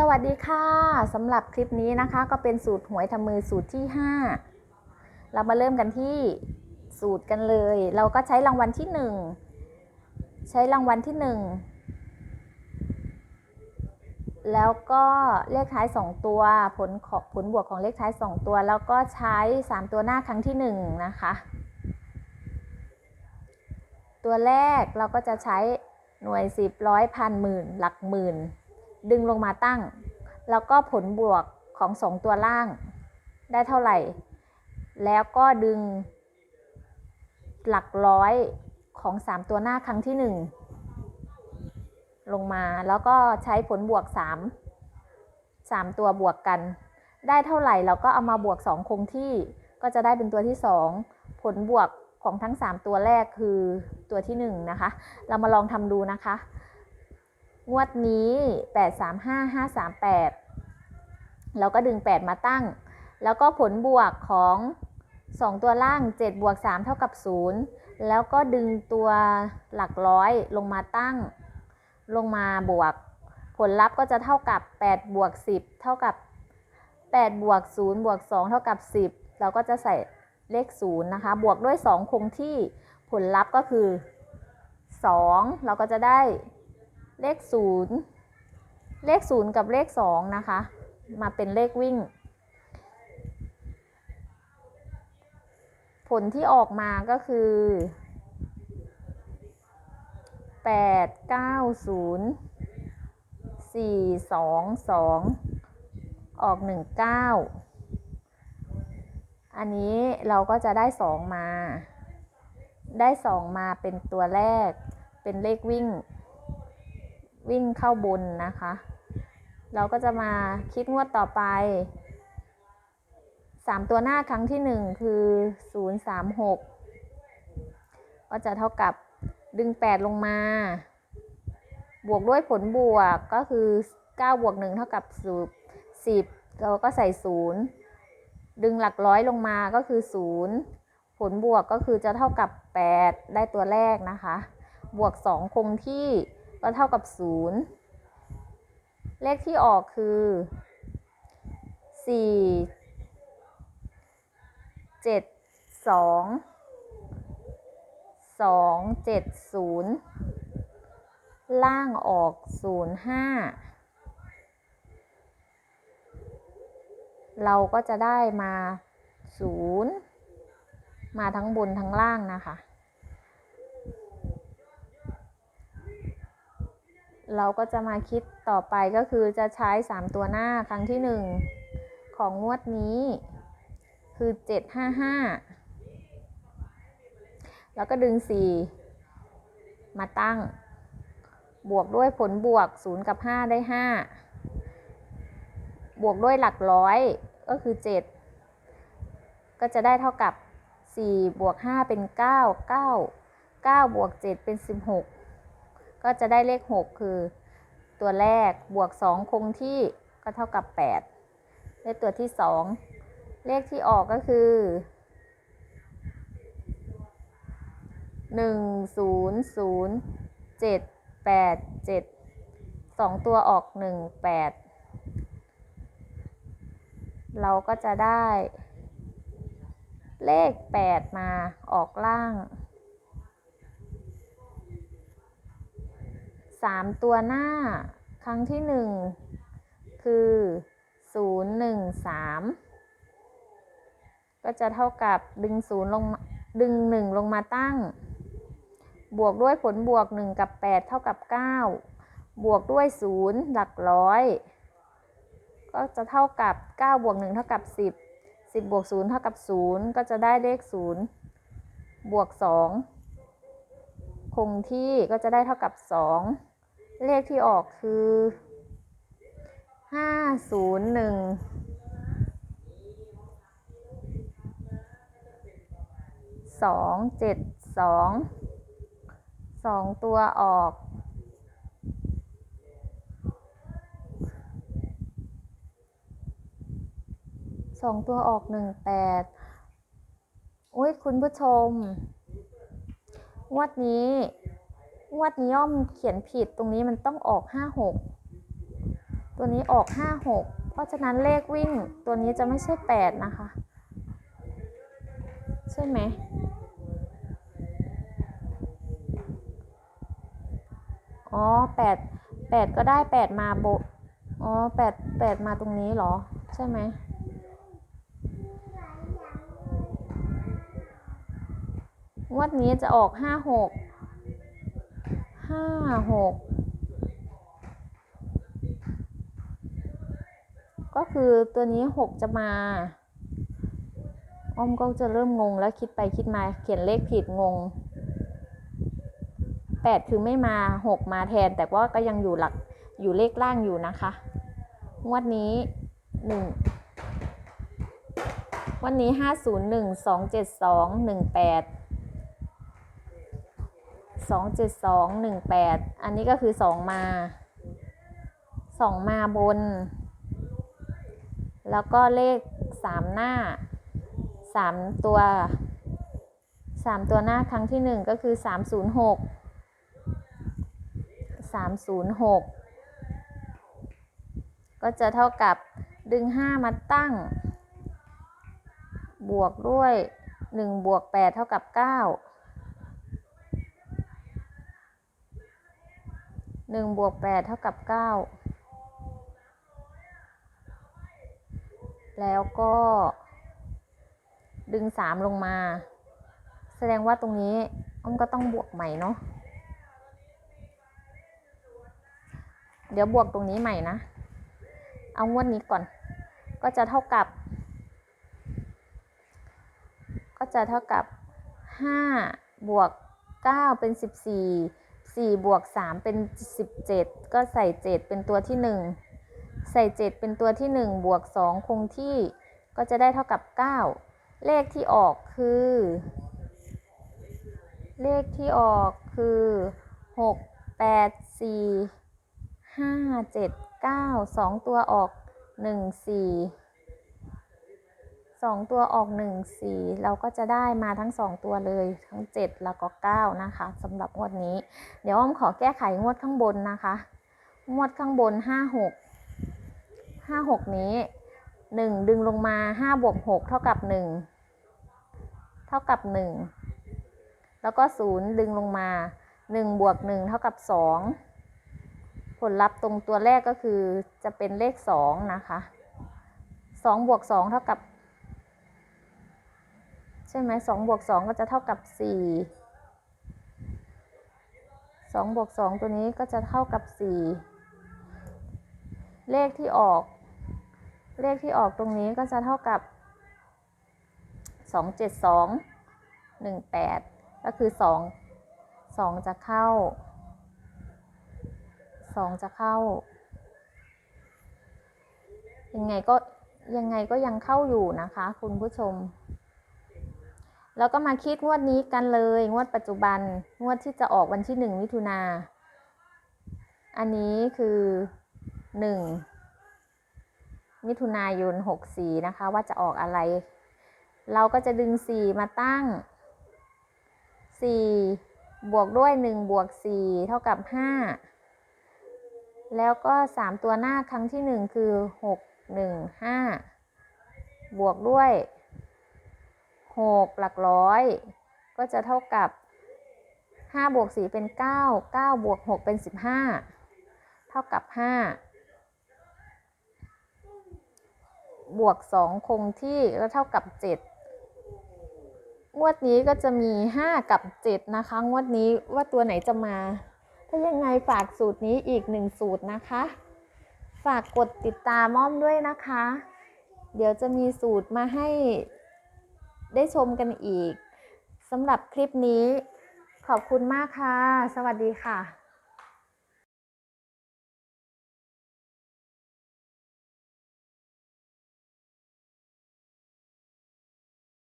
สวัสดีค่ะสำหรับคลิปนี้นะคะ ก็เป็นสูตรหวยทำมือสูตรที่ 5 เรามาเริ่มกันที่สูตรกันเลย เราก็ใช้รางวัลที่ 1 ใช้รางวัลที่ 1 แล้วก็เลขท้าย 2 ตัวผลขอผลบวกของเลขท้าย 2 ตัว แล้วก็ใช้ 3 ตัวหน้าครั้งที่ 1 นะคะ ตัวแรกเราก็จะใช้หน่วย 10ร้อยพันหมื่นหลักหมื่น ดึงลงมาตั้ง แล้วก็ผลบวกของสองตัวล่างได้เท่าไหร่ แล้วก็ดึง หลักร้อยของสามตัวหน้าครั้งที่หนึ่งลงมาแล้วก็ใช้ผลบวกสามสามตัวบวกกัน ได้เท่าไหร่เราก็เอามาบวกสองคงที่ก็จะได้เป็นตัวที่สองผลบวกของทั้ง3ตัวแรกคือตัวที่1นะคะ เรามาลองทำดูนะคะ งวดนี้ 835 538 เราก็ดึง 8 มาตั้ง แล้วก็ผลบวกของ 2 ตัวล่าง 7 บวก 3 เท่ากับ 0 แล้วก็ดึงตัวหลักร้อยลงมาตั้ง ลงมาบวก ผลลัพธ์ก็จะเท่ากับ 8 บวก 10 เท่ากับ 8 บวก 0 บวก 2 เท่ากับ 10 เราก็จะใส่เลข 0 นะคะ บวกด้วย 2 คงที่ ผลลัพธ์ก็คือ 2 เราก็จะได้ เลข0เลข0กับเลข2นะคะ มาเป็นเลขวิ่ง ผลที่ออกมาก็คือ8 9 0 4 2 2ออก1 9อันนี้เราก็จะได้2มา ได้2มาเป็นตัวแรก เป็นเลขวิ่ง วิ่งเข้าบนนะคะ เราก็จะมาคิดงวดต่อไป 3 ตัวหน้าครั้งที่ 1 คือ 036 ก็จะเท่ากับดึง 8 ลงมา บวกด้วยผลบวกก็คือ 9 บวก 1 เท่ากับ 10 เราก็ใส่ 0 ดึงหลักร้อยลงมาก็คือ 0 ผลบวกก็คือจะเท่ากับ 8 ได้ตัวแรกนะคะ บวก 2 คงที่ ก็เท่ากับ 0 เลขที่ออกคือ 4 7 2 2 7 0 ล่างออก 0 5 เราก็จะได้มา 0 มาทั้งบนทั้งล่างนะคะ เราก็จะมาคิดต่อไปก็คือจะใช้ 3 ตัวหน้าครั้งที่ 1 ของงวดนี้ คือ 755 แล้วก็ดึง 4 มาตั้ง บวกด้วยผลบวก 0 กับ 5 ได้ 5 บวกด้วยหลักร้อยก็คือ 7 ก็จะได้เท่ากับ 4 บวก 5 เป็น 9 9 9 บวก 7 เป็น 16 ก็จะได้เลข 6 คือตัวแรกบวก 2 คงที่ก็เท่ากับ 8 เลขตัวที่ 2 เลขที่ออกก็คือ 1 0 0 7 8 7 2 ตัวออก 1 8เราก็จะได้เลข 8 มาออกล่าง 3 ตัวหน้า ครั้งที่ 1 คือ 0 1 3 ก็จะเท่ากับดึง 0 ลงดึง 1 ลงมาตั้ง บวกด้วยผลบวก 1 กับ 8 เท่ากับ 9 บวกด้วย 0 หลักร้อย ก็จะเท่ากับ 9 บวก 1 เท่ากับ 10 10 บวก 0 เท่ากับ 0 ก็จะได้เลข 0 บวก 2 คงที่ก็จะได้เท่ากับ 2 เลขที่ออกคือ501 2 7 2 2ตัวออกสองตัวออกหนึ่งแปดอุ้ยคุณผู้ชมงวดนี้ งวดนี้ย่อมเขียนผิดตรงนี้มันต้องออกห้าหกตัวนี้ออกห้าหกเพราะฉะนั้นเลขวิ่งตัวนี้จะไม่ใช่แปดนะคะ ใช่ไหมอ๋อแปดแปดก็ได้แปดมาโบอ๋อแปดแปดมาตรงนี้เหรอ ใช่ไหมงวดนี้จะออกห้าหก ห้าหกก็คือตัวนี้หกจะมาอ้อมก็จะเริ่มงงแล้วคิดไปคิดมาเขียนเลขผิดงงแปดคือไม่มาหกมาแทน แต่ว่าก็ยังอยู่หลักอยู่เลขล่างอยู่นะคะ งวดนี้หนึ่งวันนี้ห้าศูนย์หนึ่งสองเจ็ดสองหนึ่งแปด สองเจ็ดสองหนึ่งแปดอันนี้ก็คือสองมาสองมาบน แล้วก็เลขสามหน้าสามตัวสามตัวหน้าครั้งที่หนึ่งก็คือสามศูนย์หกสามศูนย์หกก็จะเท่ากับดึงห้ามาตั้ง บวกด้วยหนึ่งบวกแปดเท่ากับเก้า หนึ่งบวกแปดเท่ากับเก้าแล้วก็ดึงสามลงมา แสดงว่าตรงนี้อ้อมก็ต้องบวกใหม่เนาะเดี๋ยวบวกตรงนี้ใหม่นะ เอางวดนี้ก่อน ก็จะเท่ากับ ก็จะเท่ากับ5บวก9เป็น14 4บวก3เป็น 17 ก็ใส่ 7 เป็นตัวที่ 1 ใส่ 7 เป็นตัวที่ 1 บวก 2 คงที่ก็จะได้เท่ากับ 9 เลขที่ออกคือ เลขที่ออกคือ 6 8 4 5 7 9 2 ตัวออก 1 4 สองตัวออกหนึ่งสี่เราก็จะได้มาทั้งสองตัวเลยทั้งเจ็ดแล้วก็เก้านะคะสำหรับงวดนี้ เดี๋ยวอ้อมขอแก้ไขงวดข้างบนนะคะ งวดข้างบนห้าหกห้าหกนี้หนึ่งดึงลงมาห้าบวกหกเท่ากับหนึ่งเท่ากับหนึ่งแล้วก็ศูนย์ดึงลงมาหนึ่งบวกหนึ่งเท่ากับสองผลลัพธ์ตรงตัวแรกก็คือจะเป็นเลขสองนะคะสองบวกสองเท่ากับ ช่ไหมสองบวกสองก็จะเท่ากับสี่สองบวกสองตัวนี้ก็จะเท่ากับสี่เลขที่ออก เลขที่ออกตรงนี้ก็จะเท่ากับสองเจ็ดสองหนึ่งแปดก็คือสองสองจะเข้าสองจะเข้า ยังไงก็ยังไงก็ยังเข้าอยู่นะคะ คุณผู้ชม แล้วก็มาคิดงวดนี้กันเลย งวดปัจจุบัน งวดที่จะออกวันที่หนึ่งมิถุนา อันนี้คือหนึ่งมิถุนายนหกสี่นะคะ ว่าจะออกอะไร เราก็จะดึงสี่มาตั้งสี่บวกด้วยหนึ่งบวกสี่เท่ากับห้าแล้วก็สามตัวหน้าครั้งที่หนึ่งคือหกหนึ่งห้าบวกด้วย หกหลักร้อย ก็จะเท่ากับห้าบวกสี่เป็นเก้าเก้าบวกหกเป็นสิบห้าเท่ากับห้าบวกสองคงที่ก็เท่ากับเจ็ดงวดนี้ก็จะมีห้ากับเจ็ดนะคะ งวดนี้ว่าตัวไหนจะมา ถ้ายังไงฝากสูตรนี้อีกหนึ่งสูตรนะคะ ฝากกดติดตามม่อมด้วยนะคะ เดี๋ยวจะมีสูตรมาให้ ได้ชมกันอีกสำหรับคลิปนี้ขอบคุณมากค่ะ สวัสดีค่ะ